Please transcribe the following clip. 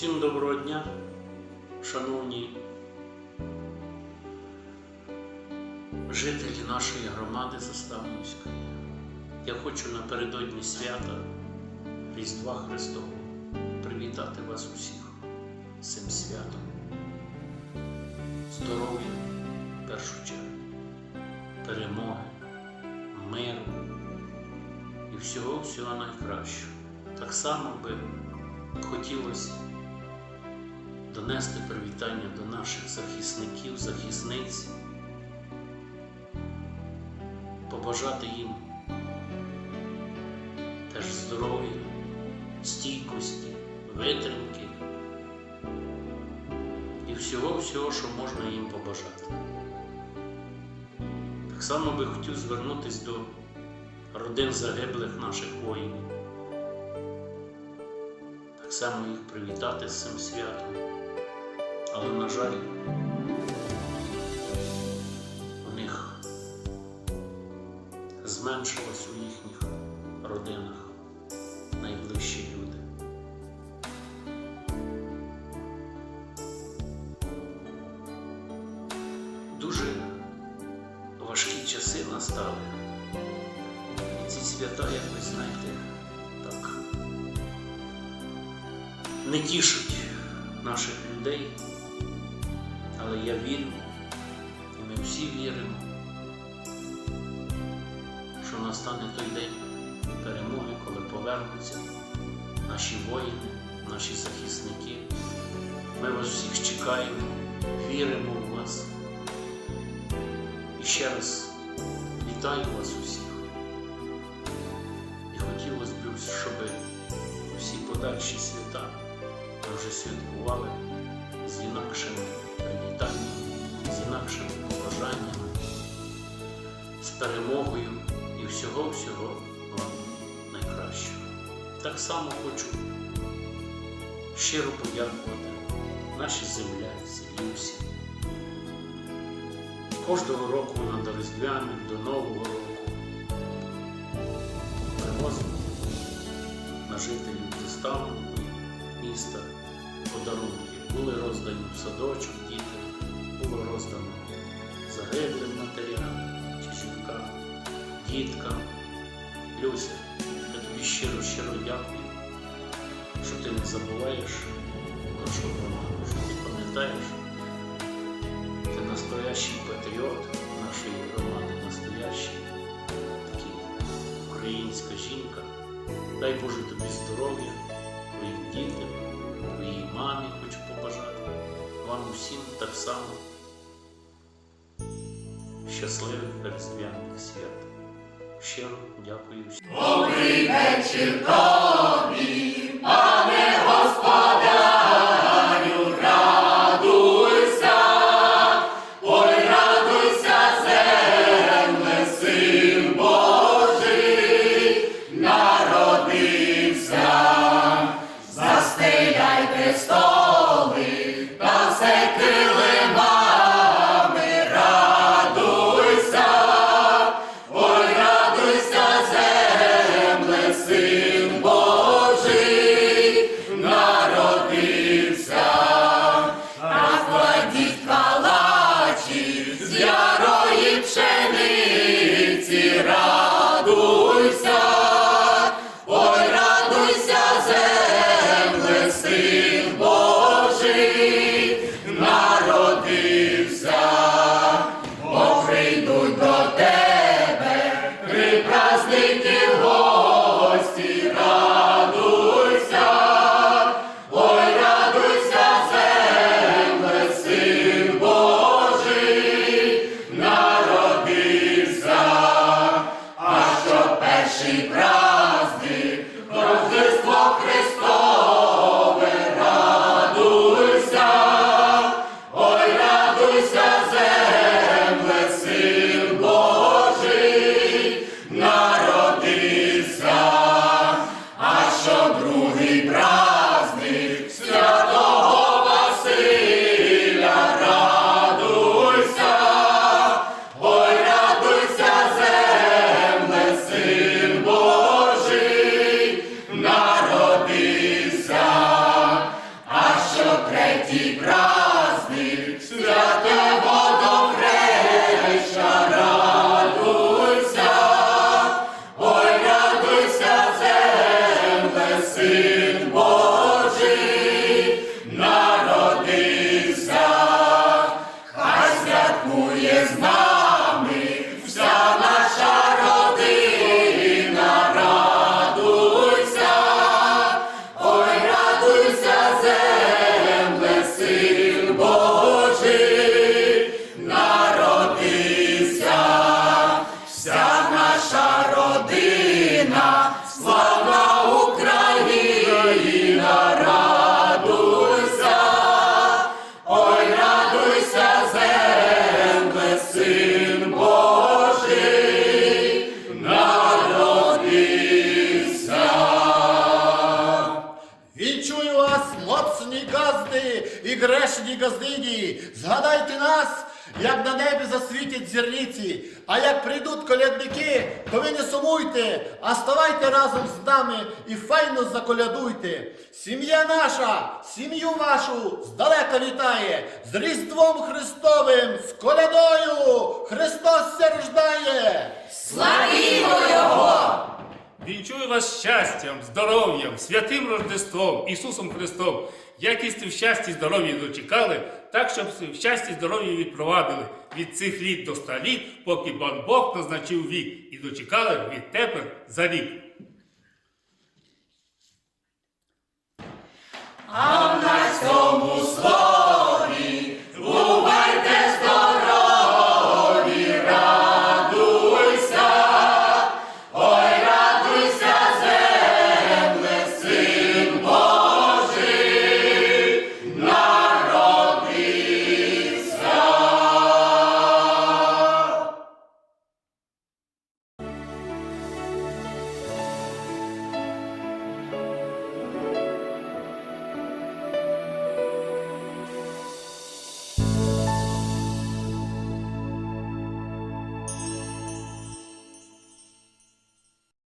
Всім доброго дня, шановні жителі нашої громади Заставницької. Я хочу напередодні свята Різдва Христового привітати вас усіх з цим святом. Здоров'я в першу чергу, перемоги, миру і всього-всього найкращого. Так само би хотілося донести привітання до наших захисників, захисниць, побажати їм теж здоров'я, стійкості, витримки і всього-всього, що можна їм побажати. Так само би хотів звернутися до родин загиблих наших воїнів. Так само їх привітати з цим святом. Але, на жаль, у них зменшилось у їхніх родинах найближчі люди. Дуже важкі часи настали. І ці свята, як ви знаєте, так не тішать наших людей, але я вірю, і ми всі віримо, що настане той день перемоги, коли повернуться наші воїни, наші захисники. Ми вас всіх чекаємо, віримо в вас. І ще раз вітаю вас усіх. І хотілося б, щоб всі подальші свята вже святкували з інакшими привітаннями, з інакшими побажаннями, з перемогою і всього-всього вам найкращого. Так само хочу щиро подякувати нашій земляці і усім. Кожного року вона до до Нового року привозимо на жителів заставу міста подарунки. Були роздані в садочок дітям, діткам. Люся, я тобі щиро щиро дякую, що ти не забуваєш нашу громаду, що ти пам'ятаєш. Ти настоящий патріот нашої громади, настоящий такий українська жінка. Дай Боже тобі здоров'я, твоїм дітям, твоїй мамі хочу побажати, вам усім так само щасливих різдвяних свят. Щиро дякую всім. Добрий вечір тобі, пане і грешні газдині, згадайте нас, як на небі засвітять зірниці, а як прийдуть колядники, то ви не сумуйте, а ставайте разом з нами і файно заколядуйте. Сім'я наша, сім'ю вашу здалека вітає, з Різдвом Христовим, з колядою, Христос рождає! Славімо Його! Вінчую вас щастям, здоров'ям, святим Рождеством, Ісусом Христом. Якісті в щасті здоров'я дочекали, так, щоб в щасті здоров'я відпровадили від цих літ до ста літ, поки бан Бог назначив вік, і дочекали відтепер за рік.